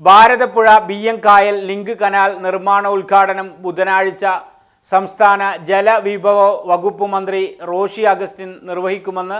Bharathapuzha B M കായൽ link canal നിർമ്മാണ ഉദ്ഘാടനം ബുധനാഴ്ച. സംസ്ഥാന ജലവിഭവ വകുപ്പ് മന്ത്രി Roshy Augustine നിർവഹിക്കുമെന്ന്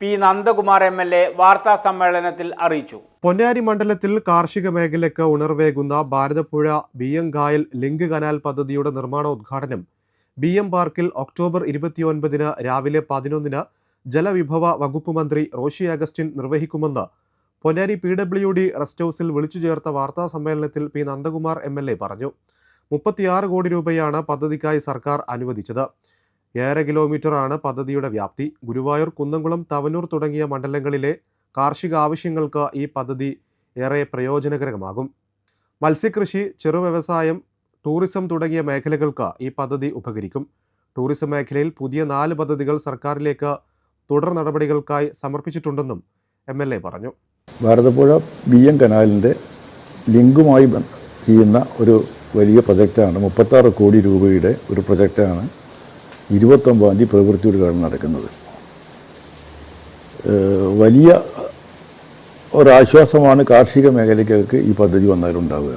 P Nandakumar M L A വാർത്താ സമ്മേളനത്തിൽ അറിയിച്ചു. പൊന്നാരി മണ്ഡലത്തിൽ കാർഷിക മേഖലയ്ക്ക് ഉണർവേകുന്ന ഭാരതപ്പുഴ ബി എം കായൽ ലിങ്ക് കനാൽ പദ്ധതിയുടെ നിർമ്മാണോദ്ഘാടനം ബി എം പാർക്കിൽ ഒക്ടോബർ ഇരുപത്തിയൊൻപതിന് രാവിലെ പതിനൊന്നിന് ജലവിഭവ വകുപ്പ് മന്ത്രി Roshy Augustine നിർവഹിക്കുമെന്ന് Ponnani P W D rest ഹൗസിൽ വിളിച്ചു ചേർത്ത വാർത്താ സമ്മേളനത്തിൽ P Nandakumar M L A പറഞ്ഞു. മുപ്പത്തിയാറ് കോടി രൂപയാണ് പദ്ധതിക്കായി സർക്കാർ അനുവദിച്ചത്. ഏറെ കിലോമീറ്ററാണ് പദ്ധതിയുടെ വ്യാപ്തി. ഗുരുവായൂർ കുന്നംകുളം തവനൂർ തുടങ്ങിയ മണ്ഡലങ്ങളിലെ കാർഷിക ആവശ്യങ്ങൾക്ക് ഈ പദ്ധതി ഏറെ പ്രയോജനകരമാകും. മത്സ്യകൃഷി ചെറുവ്യവസായം ടൂറിസം തുടങ്ങിയ മേഖലകൾക്ക് ഈ പദ്ധതി ഉപകരിക്കും. ടൂറിസം മേഖലയിൽ പുതിയ നാല് പദ്ധതികൾ സർക്കാരിലേക്ക് തുടർ നടപടികൾക്കായി സമർപ്പിച്ചിട്ടുണ്ടെന്നും എ പറഞ്ഞു. ഭാരതപ്പുഴ ബി എം കനാലിന്റെ ലിങ്കുമായി ചെയ്യുന്ന ഒരു വലിയ പ്രൊജക്റ്റാണ്. മുപ്പത്താറ് കോടി രൂപയുടെ ഒരു പ്രൊജക്റ്റാണ് ഇരുപത്തൊമ്പതാം തീയതി പ്രവൃത്തി ഉദ്ഘാടനം നടക്കുന്നത്. വലിയ ഒരാശ്വാസമാണ് കാർഷിക മേഖലയ്ക്കൊക്കെ ഈ പദ്ധതി വന്നാലുണ്ടാവുക.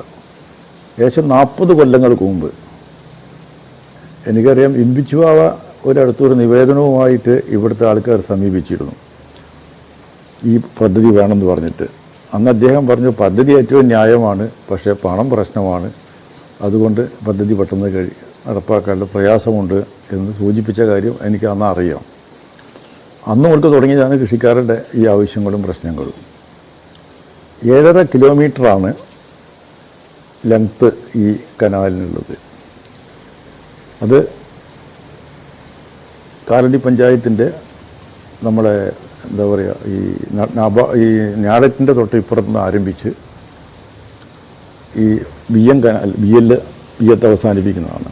ഏകദേശം നാൽപ്പത് കൊല്ലങ്ങൾക്ക് മുമ്പ് എനിക്കറിയാം ഇമ്പിച്ചുവാവ ഒരിടത്തൊരു നിവേദനവുമായിട്ട് ഇവിടുത്തെ ആൾക്കാർ സമീപിച്ചിരുന്നു. ഈ പദ്ധതി വേണമെന്ന് പറഞ്ഞിട്ട്. അന്ന് അദ്ദേഹം പറഞ്ഞു പദ്ധതി ഏറ്റവും ന്യായമാണ് പക്ഷേ പണം പ്രശ്നമാണ്. അതുകൊണ്ട് പദ്ധതി പെട്ടെന്ന് കഴി നടപ്പാക്കാനുള്ള പ്രയാസമുണ്ട് എന്ന് സൂചിപ്പിച്ച കാര്യം എനിക്ക് അന്ന് അറിയാം. അന്ന് മുതൽ തുടങ്ങിയതാണ് കൃഷിക്കാരുടെ ഈ ആവശ്യങ്ങളും പ്രശ്നങ്ങളും. ഏഴര കിലോമീറ്ററാണ് ലെങ്ത്ത് ഈ കനാലിനുള്ളത്. അത് കാലടി പഞ്ചായത്തിന്റെ നമ്മളെ എന്താ പറയുക ഈ ഈ ഞാടറ്റിന്റെ തൊട്ട് ഇപ്പുറത്ത് നിന്ന് ആരംഭിച്ച് ഈ B M canal B L B എത്ത് അവസാനിപ്പിക്കുന്നതാണ്.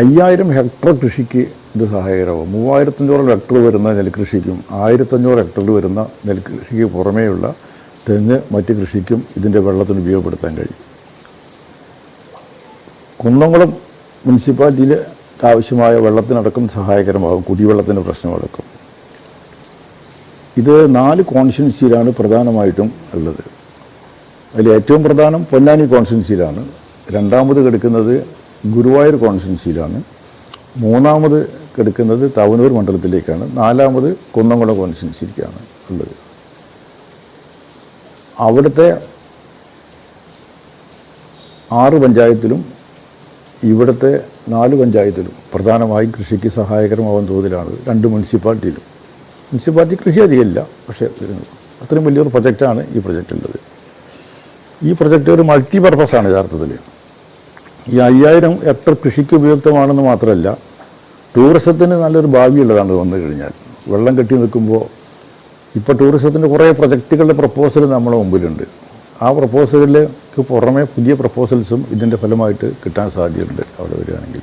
അയ്യായിരം ഹെക്ടർ കൃഷിക്ക് ഇത് സഹായകരമാവും മൂവായിരത്തഞ്ഞൂറ് ഹെക്ടർ വരുന്ന നെൽകൃഷിക്കും ആയിരത്തഞ്ഞൂറ് ഹെക്ടറിൽ വരുന്ന നെൽകൃഷിക്ക് പുറമേയുള്ള തെങ്ങ് മറ്റ് കൃഷിക്കും ഇതിന്റെ വെള്ളത്തിന് ഉപയോഗപ്പെടുത്താൻ കഴിയും. കുന്നംകുളം മുനിസിപ്പാലിറ്റിയിൽ ആവശ്യമായ വെള്ളത്തിനടക്കം സഹായകരമാകും കുടിവെള്ളത്തിന്റെ പ്രശ്നമടക്കം. ഇത് നാല് കോൺസ്റ്റിറ്റ്യൻസിയിലാണ് പ്രധാനമായിട്ടും ഉള്ളത്. അതിൽ ഏറ്റവും പ്രധാനം പൊന്നാനി കോൺസ്റ്റിറ്റ്യൻസിയിലാണ്. രണ്ടാമത് കിടക്കുന്നത് ഗുരുവായൂർ കോൺസ്റ്റിറ്റ്യൻസിയിലാണ്. മൂന്നാമത് കിടക്കുന്നത് തവനൂർ മണ്ഡലത്തിലേക്കാണ്. നാലാമത് കുന്നംകുളം കോൺസ്റ്റിറ്റ്യൻസിയിലേക്കാണ് ഉള്ളത്. അവിടുത്തെ ആറ് പഞ്ചായത്തിലും ഇവിടുത്തെ നാല് പഞ്ചായത്തിലും പ്രധാനമായും കൃഷിക്ക് സഹായകരമാവുന്ന തോതിലാണ് രണ്ട് മുനിസിപ്പാലിറ്റിയിലും. മുനിസിപ്പാലിറ്റി കൃഷി അധികമില്ല. പക്ഷേ അത്രയും വലിയൊരു പ്രൊജക്റ്റാണ് ഈ പ്രൊജക്റ്റ് ഉള്ളത് ഈ പ്രൊജക്റ്റ് ഒരു മൾട്ടി പർപ്പസാണ് യഥാർത്ഥത്തിൽ ഈ അയ്യായിരം ഹെക്ടർ കൃഷിക്ക് ഉപയുക്തമാണെന്ന് മാത്രമല്ല ടൂറിസത്തിന് നല്ലൊരു ഭാവിയുള്ളതാണ് വന്നു കഴിഞ്ഞാൽ. വെള്ളം കെട്ടി നിൽക്കുമ്പോൾ ഇപ്പോൾ ടൂറിസത്തിന്റെ കുറേ പ്രൊജക്റ്റുകളുടെ പ്രപ്പോസൽ നമ്മുടെ മുമ്പിലുണ്ട്. ആ പ്രപ്പോസലിലേക്ക് പുറമെ പുതിയ പ്രപ്പോസൽസും ഇതിന്റെ ഫലമായിട്ട് കിട്ടാൻ സാധ്യതയുണ്ട് അവിടെ വരികയാണെങ്കിൽ.